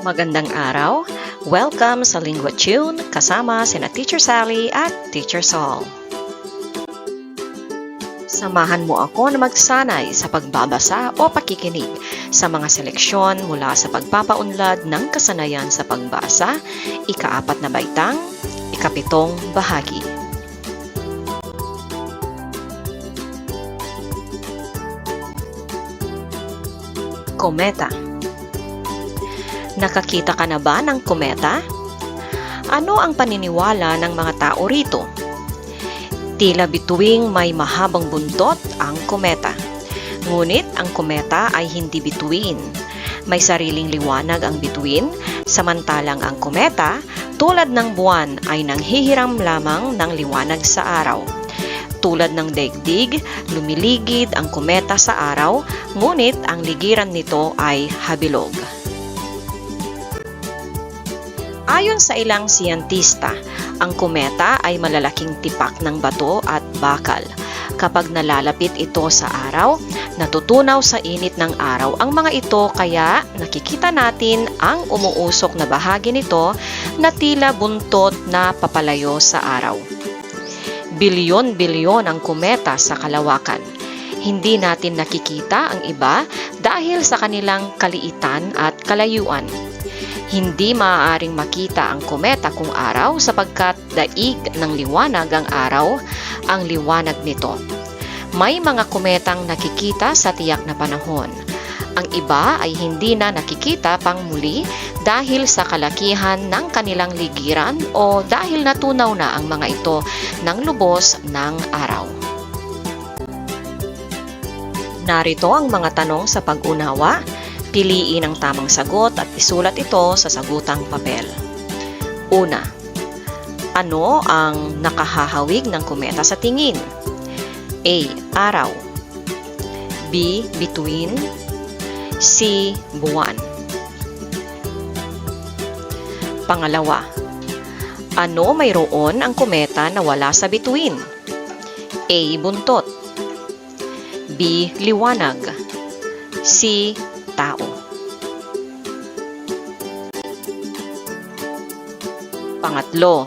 Magandang araw! Welcome sa Lingua Tune kasama sina Teacher Sally at Teacher Saul. Samahan mo ako na magsanay sa pagbabasa o pakikinig sa mga seleksyon mula sa pagpapaunlad ng kasanayan sa pagbasa, ikaapat na baitang, ikapitong bahagi. Kometa Nakakita ka na ba ng kometa? Ano ang paniniwala ng mga tao rito? Tila bituing may mahabang buntot ang kometa. Ngunit ang kometa ay hindi bituin. May sariling liwanag ang bituin, samantalang ang kometa, tulad ng buwan, ay nanghihiram lamang ng liwanag sa araw. Tulad ng daigdig, lumiligid ang kometa sa araw, ngunit ang ligiran nito ay habilog. Ayon sa ilang siyentista, ang kometa ay malalaking tipak ng bato at bakal. Kapag nalalapit ito sa araw, natutunaw sa init ng araw ang mga ito kaya nakikita natin ang umuusok na bahagi nito na tila buntot na papalayo sa araw. Bilyon-bilyon ang kometa sa kalawakan. Hindi natin nakikita ang iba dahil sa kanilang kaliitan at kalayuan. Hindi maaaring makita ang kometa kung araw sapagkat daig ng liwanag ang araw ang liwanag nito. May mga kometang nakikita sa tiyak na panahon. Ang iba ay hindi na nakikita pang muli dahil sa kalakihan ng kanilang ligiran o dahil natunaw na ang mga ito ng lubos ng araw. Narito ang mga tanong sa pag-unawa Piliin ang tamang sagot at isulat ito sa sagutang papel. Una, ano ang nakahahawig ng kometa sa tingin? A. Araw B. Bituin C. Buwan Pangalawa, ano mayroon ang kometa na wala sa bituin? A. Buntot B. Liwanag C tao. Pangatlo,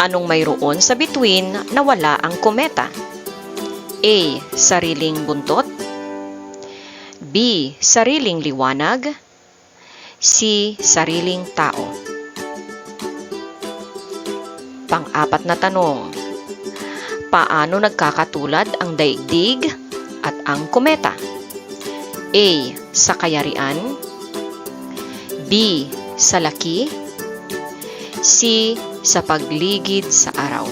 anong mayroon sa bituin na wala ang kometa? A. Sariling buntot B. Sariling liwanag C. Sariling tao Pang-apat na tanong, paano nagkakatulad ang daigdig at ang kometa? A. Sa kayarian B. Sa laki C. Sa pagligid sa araw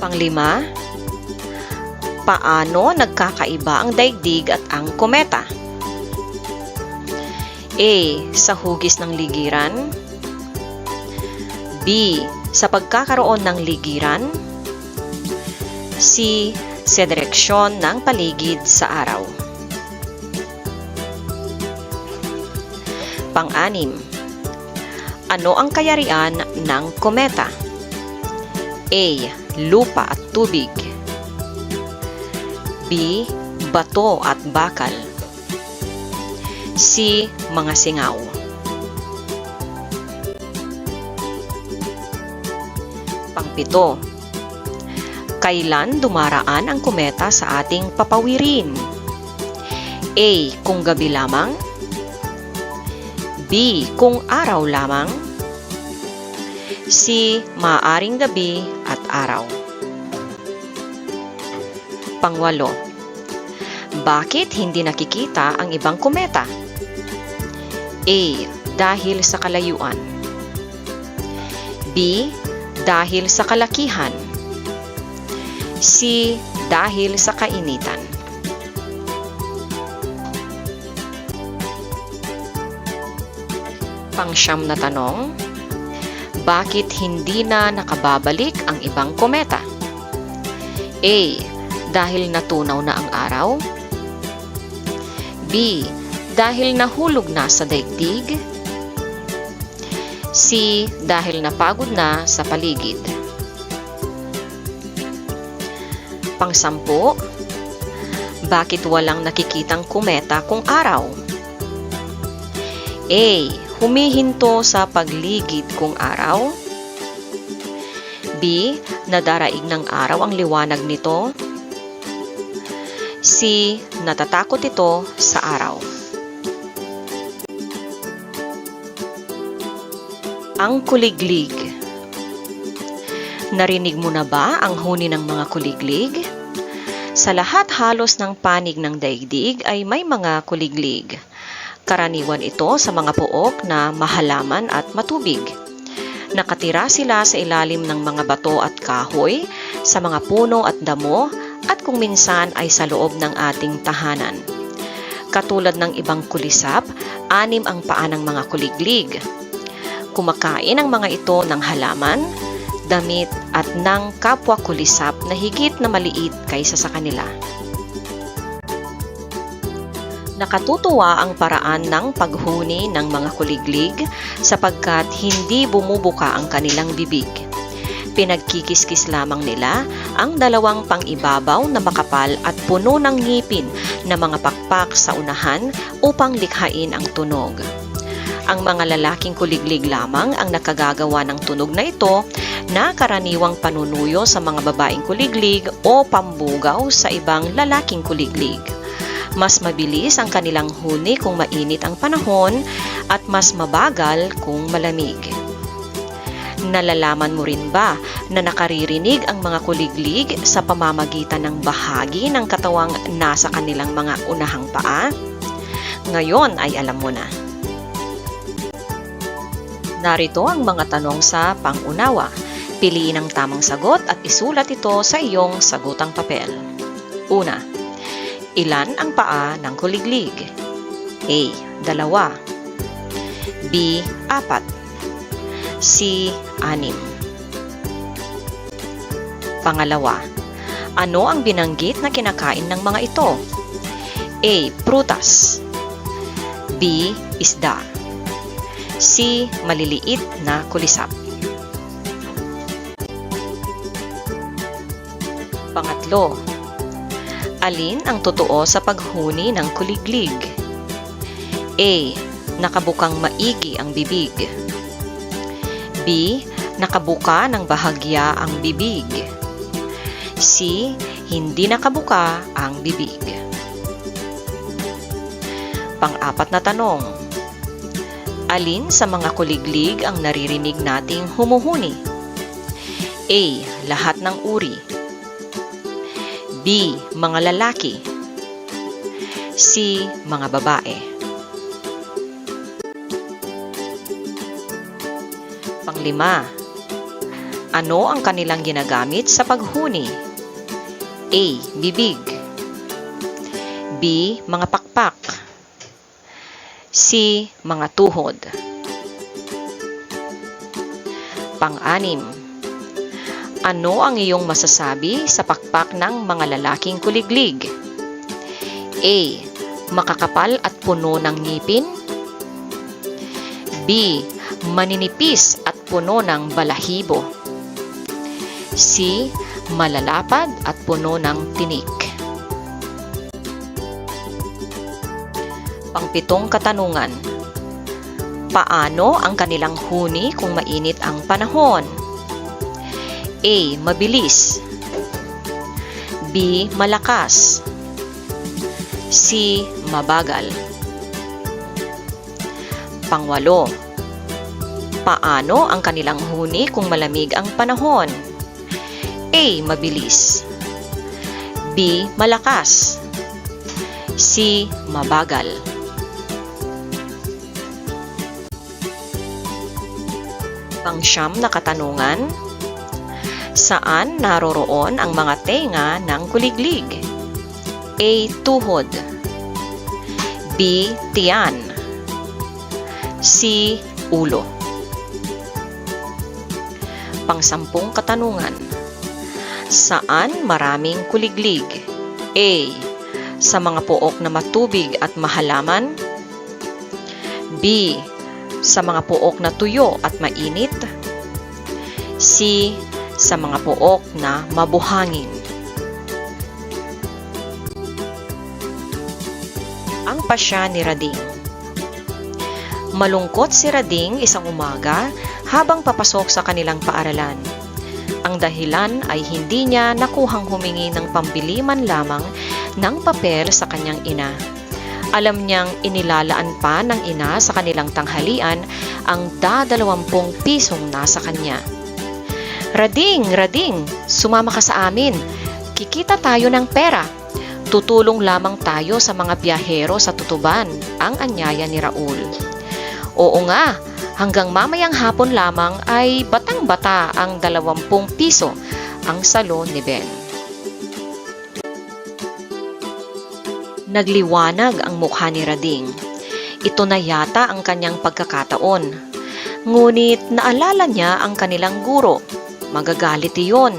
Panglima Paano nagkakaiba ang daigdig at ang kometa? A. Sa hugis ng ligiran B. Sa pagkakaroon ng ligiran C. Sa direksyon ng paligid sa araw. Pang-anim. Ano ang kayarian ng kometa? A. Lupa at tubig. B. Bato at bakal. C. Mga singaw. Pangpito. Kailan dumaraan ang kometa sa ating papawirin? A. Kung gabi lamang B. Kung araw lamang C. Maaring gabi at araw Pangwalo Bakit hindi nakikita ang ibang kometa? A. Dahil sa kalayuan B. Dahil sa kalakihan C. Dahil sa kainitan. Pangsyam na tanong, bakit hindi na nakababalik ang ibang kometa? A. Dahil natunaw na ang araw B. Dahil nahulog na sa daigdig C. Dahil napagod na sa paligid Pangsampu, Bakit walang nakikitang kometa kung araw? A. Humihinto sa pagligid kung araw. B. Nadaraig ng araw ang liwanag nito. C. Natatakot ito sa araw. Ang kuliglig. Narinig mo na ba ang huni ng mga kuliglig? Sa lahat halos ng panig ng daigdig ay may mga kuliglig. Karaniwan ito sa mga puok na mahalaman at matubig. Nakatira sila sa ilalim ng mga bato at kahoy, sa mga puno at damo, at kung minsan ay sa loob ng ating tahanan. Katulad ng ibang kulisap, anim ang paa ng mga kuliglig. Kumakain ang mga ito ng halaman, damit at ng kapwa kulisap na higit na maliit kaysa sa kanila. Nakatutuwa ang paraan ng paghuni ng mga kuliglig sapagkat hindi bumubuka ang kanilang bibig. Pinagkikiskis lamang nila ang dalawang pangibabaw na makapal at puno ng ngipin na mga pakpak sa unahan upang likhain ang tunog. Ang mga lalaking kuliglig lamang ang nakagagawa ng tunog na ito na karaniwang panunuyo sa mga babaeng kuliglig o pambugaw sa ibang lalaking kuliglig. Mas mabilis ang kanilang huni kung mainit ang panahon at mas mabagal kung malamig. Nalalaman mo rin ba na nakaririnig ang mga kuliglig sa pamamagitan ng bahagi ng katawang nasa kanilang mga unahang paa? Ngayon ay alam mo na. Narito ang mga tanong sa pangunawa. Piliin ang tamang sagot at isulat ito sa iyong sagutang papel. Una, ilan ang paa ng kuliglig? A. Dalawa B. Apat C. Anim Pangalawa, ano ang binanggit na kinakain ng mga ito? A. Prutas B. Isda C. Maliliit na kulisap Pangatlo, alin ang totoo sa paghuni ng kuliglig? A. Nakabukang maigi ang bibig. B. Nakabuka ng bahagya ang bibig. C. Hindi nakabuka ang bibig. Pang-apat na tanong. Alin sa mga kuliglig ang naririnig nating humuhuni? A. Lahat ng uri. B. Mga lalaki. C. Mga babae. Panglima. Ano ang kanilang ginagamit sa paghuni? A. Bibig. B. Mga pakpak. C. Mga tuhod. Pang-anim. Ano ang iyong masasabi sa pakpak ng mga lalaking kuliglig? A. Makakapal at puno ng ngipin. B. Maninipis at puno ng balahibo. C. Malalapad at puno ng tinik. Pangpitong katanungan. Paano ang kanilang huni kung mainit ang panahon? A. Mabilis B. Malakas C. Mabagal Pangwalo Paano ang kanilang huni kung malamig ang panahon? A. Mabilis B. Malakas C. Mabagal Pangsyam na katanungan Saan naroroon ang mga tenga ng kuliglig? A. Tuhod B. Tiyan C. Ulo Pangsampung katanungan Saan maraming kuliglig? A. Sa mga pook na matubig at mahalaman B. Sa mga pook na tuyo at mainit C sa mga pook na mabuhangin. ang pasya ni Rading. Malungkot si Rading isang umaga habang papasok sa kanilang paaralan. Ang dahilan ay hindi niya nakuhang humingi ng pambili man lamang ng papel sa kanyang ina. Alam niyang inilalaan pa ng ina sa kanilang tanghalian ang dadalawampung pisong nasa kanya. Rading, Rading, sumama ka sa amin. Kikita tayo ng pera. Tutulong lamang tayo sa mga biyahero sa tutuban, ang anyaya ni Raul. Oo nga, hanggang mamayang hapon lamang ay batang-bata ang dalawampung piso ang salon ni Ben. Nagliwanag ang mukha ni Rading. Ito na yata ang kanyang pagkakataon. Ngunit naalala niya ang kanilang guro. Magagalit iyon.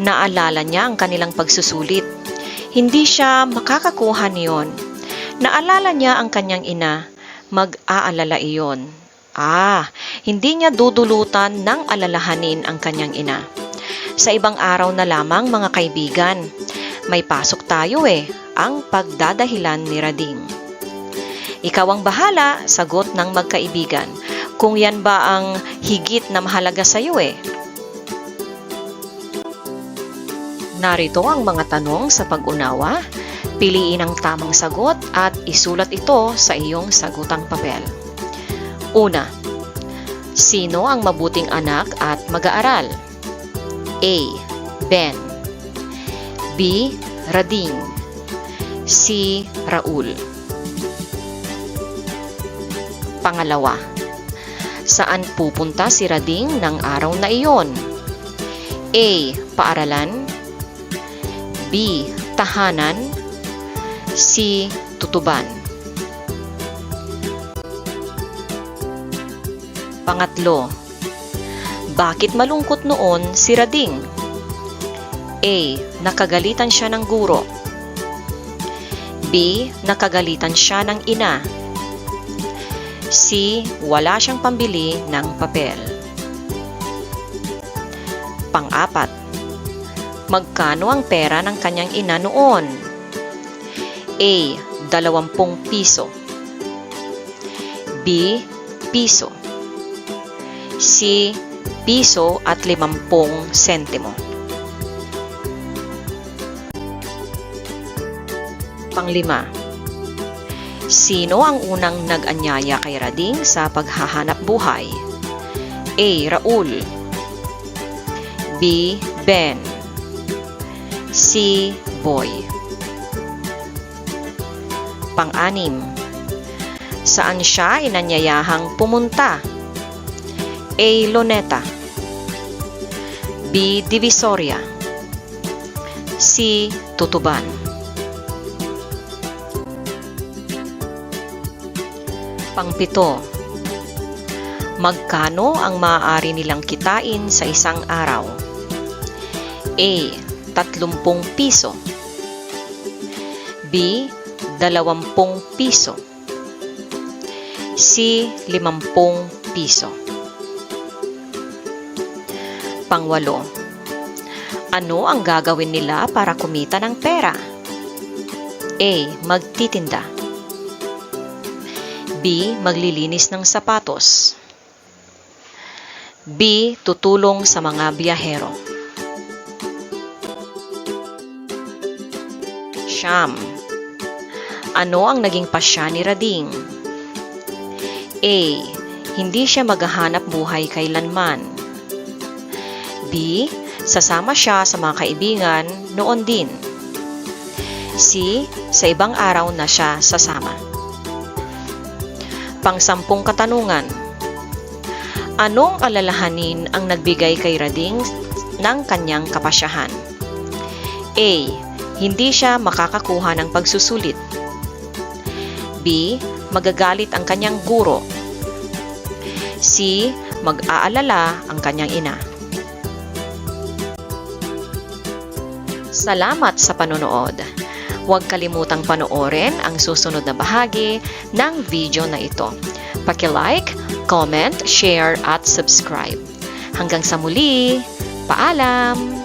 Naalala niya ang kanilang pagsusulit. Hindi siya makakakuha niyon. Naalala niya ang kanyang ina. Mag-aalala iyon. Ah, hindi niya dudulutan ng alalahanin ang kanyang ina. Sa ibang araw na lamang mga kaibigan, may pasok tayo eh, ang pagdadahilan ni Rading. Ikaw ang bahala, sagot ng magkaibigan. Kung yan ba ang higit na mahalaga sa iyo eh. Narito ang mga tanong sa pag-unawa. Piliin ang tamang sagot at isulat ito sa iyong sagutang papel. Una, sino ang mabuting anak at mag-aaral? A. Ben B. Rading C. Raul Pangalawa, saan pupunta si Rading ng araw na iyon? A. Paaralan B. Tahanan C. Tutuban Pangatlo, bakit malungkot noon si Rading? A. Nakagalitan siya ng guro. B. Nakagalitan siya ng ina. C. Wala siyang pambili ng papel. Pang-apat, magkano ang pera ng kanyang ina noon? A. Dalawampung piso. B. Piso. C. Piso at limampung sentimo. Panglima, sino ang unang nag-anyaya kay Rading sa paghahanap buhay? A. Raul B. Ben C. Boy Pang-anim, saan siya inanyayahang pumunta? A. Luneta B. Divisoria C. Tutuban Pangpito, magkano ang maaari nilang kitain sa isang araw? A. 30 piso B. 20 piso C. 50 piso Pangwalo, ano ang gagawin nila para kumita ng pera? A. Magtitinda B. Maglilinis ng sapatos. B. Tutulong sa mga biyahero. Siyam. Ano ang naging pasya ni Rading? A. Hindi siya maghahanap buhay kailanman. B. Sasama siya sa mga kaibigan noon din. C. Sa ibang araw na siya sasama. Pangsampung katanungan. Anong alalahanin ang nagbigay kay Rading ng kanyang kapasyahan? A. Hindi siya makakakuha ng pagsusulit. B. Magagalit ang kanyang guro. C. Mag-aalala ang kanyang ina. Salamat sa panonood. Huwag kalimutang panoorin ang susunod na bahagi ng video na ito. Paki-like, comment, share at subscribe. Hanggang sa muli, paalam!